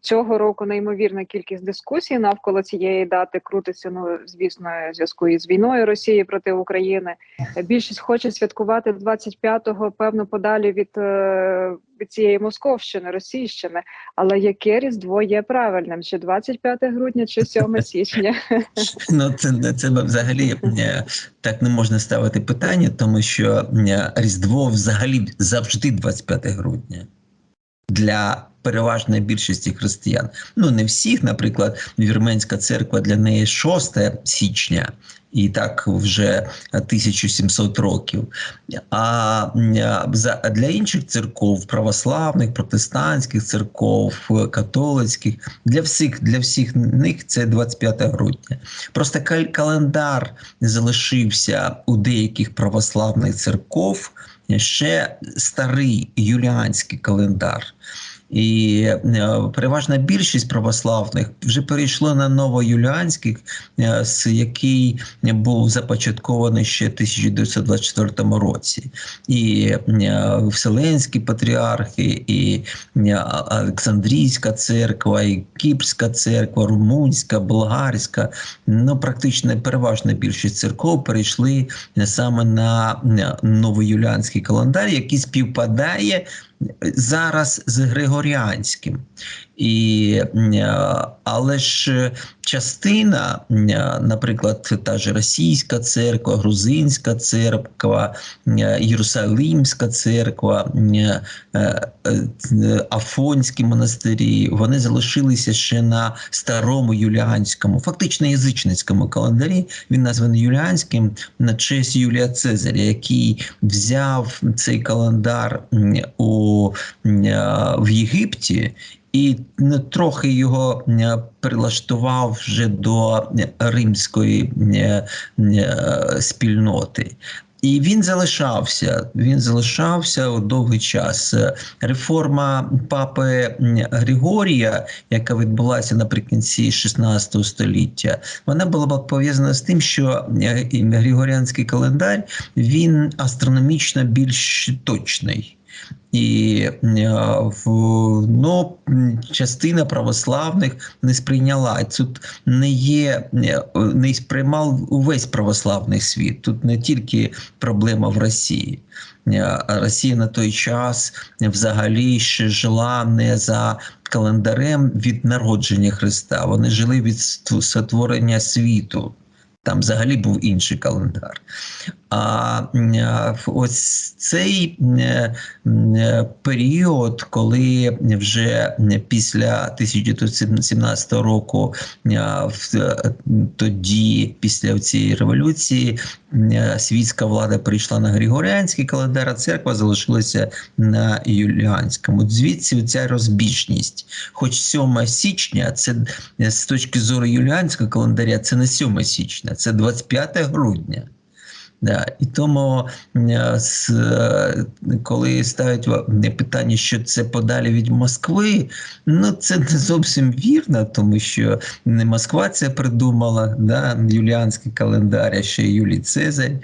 цього року неймовірна кількість дискусій навколо цієї дати крутиться. Ну звісно, зв'язку із війною Росії проти України. Більшість хоче святкувати 25-го, певно, подалі від, е, від цієї Московщини, Російщини. Але яке різдво є правильним? Чи 25 грудня, чи 7 січня? Ну, це, це взагалі е, так не можна ставити питання, тому що е, Різдво взагалі завжди 25 грудня. Для переважної більшості християн. Ну, не всіх, наприклад, Вірменська церква для неї 6 січня, і так вже 1700 років. А для інших церков, православних, протестантських церков, католицьких, для всіх, для всіх них це 25 грудня. Просто календар залишився у деяких православних церков ще старий юліанський календар. І е, переважна більшість православних вже перейшло на новоюліанський, е, який був започаткований ще в 1924 році. І е, Вселенські патріархи, і Олександрійська церква, і Кіпрська церква, Румунська, Болгарська. Ну, практично переважна більшість церков перейшли саме на новоюліанський календар, який співпадає зараз з Григоріанським. І, е, але ж частина, е, наприклад, та ж російська церква, грузинська церква, е, Єрусалимська церква, Афонські монастирі, вони залишилися ще на старому юліанському, фактично язичницькому календарі. Він названий юліанським на честь Юлія Цезаря, який взяв цей календар м, е, в Єгипті. І трохи його е, прилаштував вже до римської е, спільноти. І він залишався. Він залишався довгий час. Реформа папи Григорія, яка відбулася наприкінці 16 століття, вона була пов'язана з тим, що Григоріанський календар він астрономічно більш точний. І е, ну, частина православних не сприйняла. Тут не є, е, не сприймав увесь православний світ. Тут не тільки проблема в Росії. Е, Росія на той час взагалі ще жила не за календарем від народження Христа. Вони жили від сотворення світу. Там взагалі був інший календар. А ось цей е, е, період, коли вже після 1917 року, е, тоді, після цієї революції, світська влада прийшла на Григоріанський календар, а церква залишилася на Юліанському. Звідси ця розбіжність. Хоч 7 січня, це з точки зору юліанського календаря, це не 7 січня, це 25 грудня. Да. І тому е, е, коли ставлять питання, що це подалі від Москви, ну це не зовсім вірно, тому що не Москва це придумала, да, юліанський календар, а ще Юлій Цезарь.